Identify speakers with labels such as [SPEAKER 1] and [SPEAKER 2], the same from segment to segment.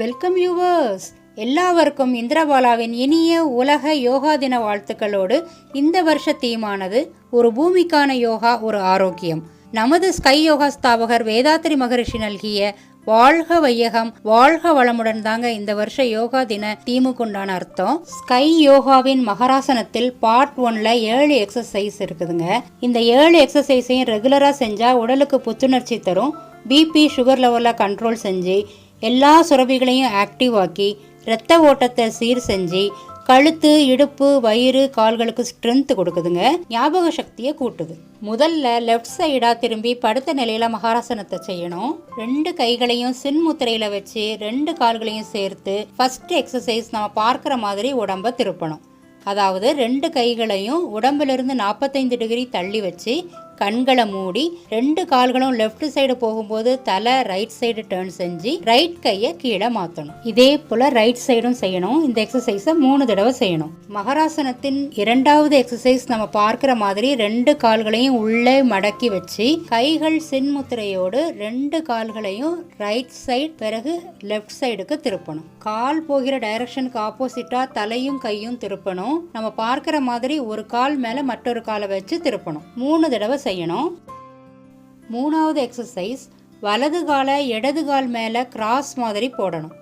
[SPEAKER 1] Welcome viewers எல்லாவருக்கும் இந்திரபாலாவின் இனிய உலக யோகா தின வாழ்த்துக்களோடு இந்த வருஷ தீமானது ஒரு பூமிக்கான யோகா ஒரு ஆரோக்கியம். நமது ஸ்கை யோகா ஸ்தாபகர் வேதாத்ரி மகரிஷி நல்கிய வாழ்க வையகம் வாழ்க வளமுடன் தாங்க இந்த வருஷ யோகா தின தீமுக்குண்டான அர்த்தம். ஸ்கை யோகாவின் மகராசனத்தில் பார்ட் ஒன்ல ஏழு எக்ஸசைஸ் இருக்குதுங்க. இந்த ஏழு எக்ஸசைஸையும் ரெகுலரா செஞ்சா உடலுக்கு புத்துணர்ச்சி தரும். பிபி சுகர் லெவலை கண்ட்ரோல் செஞ்சு எல்லா சுரபிகளையும் ஆக்டிவ் ஆக்கி இரத்த ஓட்டத்தை சீர் செஞ்சு கழுத்து இடுப்பு வயிறு கால்களுக்கு ஸ்ட்ரென்த் கொடுக்குதுங்க. ஞாபக சக்தியை கூட்டுது. முதல்ல லெஃப்ட் சைடா திரும்பி படுத்த நிலையில மகாராசனத்தை செய்யணும். ரெண்டு கைகளையும் சின்முத்திரையில வச்சு ரெண்டு கால்களையும் சேர்த்து ஃபர்ஸ்ட் எக்ஸசைஸ் நம்ம பார்க்குற மாதிரி உடம்ப திருப்பணும். அதாவது ரெண்டு கைகளையும் உடம்பிலிருந்து நாற்பத்தைந்து டிகிரி தள்ளி வச்சு கண்களை மூடி ரெண்டு கால்களும் லெஃப்ட் சைடு போகும்போது தலை ரைட் சைடு டேர்ன் செஞ்சு ரைட் கையை கீழே மாற்றணும் இதே போல் ரைட் சைடும் செய்யணும். இந்த எக்ஸசைஸை மூணு தடவை செய்யணும். மகராசனத்தின் இரண்டாவது எக்ஸசைஸ் நம்ம பார்க்குற மாதிரி ரெண்டு கால்களையும் உள்ளே மடக்கி வச்சு கைகள் சின்முத்திரையோடு ரெண்டு கால்களையும் ரைட் சைடு பிறகு லெஃப்ட் சைடுக்கு திருப்பணும். கால் போகிற டைரக்ஷனுக்கு ஆப்போசிட்டாக தலையும் கையும் திருப்பணும். நம்ம பார்க்குற மாதிரி ஒரு கால் மேலே மற்றொரு காலை வச்சு திருப்பணும். மூணு தடவை செய்யணும். மூணாவது எக்ஸசைஸ் வலது காலை இடது கால் மேலே கிராஸ் மாதிரி போடணும்.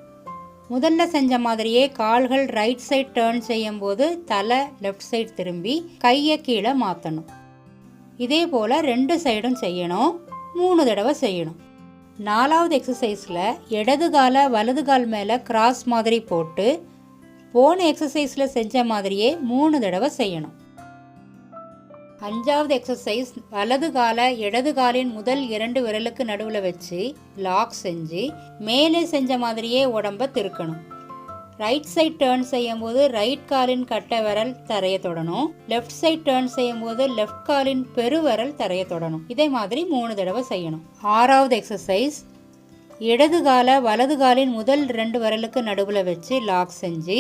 [SPEAKER 1] முதல்ல செஞ்ச மாதிரியே கால்கள் ரைட் சைடு டேர்ன் செய்யும்போது தலை லெஃப்ட் சைட் திரும்பி கையை கீழே மாற்றணும் இதே போல் ரெண்டு சைடும் செய்யணும். மூணு தடவை செய்யணும். நாலாவது எக்ஸசைஸில் இடது காலை வலது கால் மேலே கிராஸ் மாதிரி போட்டு போன எக்ஸசைஸில் செஞ்ச மாதிரியே மூணு தடவை செய்யணும். அஞ்சாவது எக்ஸசைஸ் வலது காலை இடது காலின் முதல் இரண்டு விரலுக்கு நடுவில் வச்சு லாக் செஞ்சு மேலே செஞ்ச மாதிரியே உடம்ப திருக்கணும். ரைட் சைட் டேர்ன் செய்யும் போது ரைட் காலின் கட்டை விரல் தரைய தொடணும். லெஃப்ட் சைட் டேர்ன் செய்யும் போது லெஃப்ட் காலின் பெருவரல் தரைய தொடணும். இதே மாதிரி மூணு தடவை செய்யணும். ஆறாவது எக்ஸசைஸ் இடது கால வலது காலின் முதல் ரெண்டு விரலுக்கு நடுவில் வச்சு லாக் செஞ்சு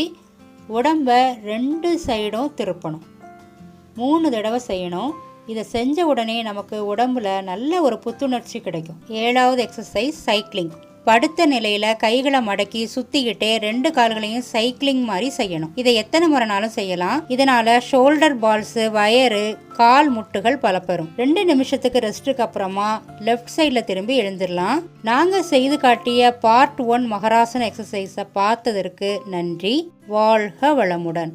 [SPEAKER 1] உடம்ப ரெண்டு சைடும் திருப்பணும். மூணு தடவை செய்யணும். இதை செஞ்ச உடனே நமக்கு உடம்புல நல்ல ஒரு புத்துணர்ச்சி கிடைக்கும். ஏழாவது எக்ஸசைஸ் சைக்கிளிங் படுத்த நிலையில கைகளை மடக்கி சுத்திக்கிட்டே ரெண்டு கால்களையும் சைக்கிளிங் மாதிரி செய்யணும். இதை எத்தனை முறைனாலும் செய்யலாம். இதனால ஷோல்டர் பால்ஸ் வயரு கால் முட்டுகள் பலப்பெறும். ரெண்டு நிமிஷத்துக்கு ரெஸ்ட்டுக்கு அப்புறமா லெஃப்ட் சைடில் திரும்பி எழுந்துடலாம் நாங்கள் செய்து காட்டிய பார்ட் ஒன் மகராசன எக்ஸசைஸை பார்த்ததற்கு நன்றி. வாழ்க வளமுடன்.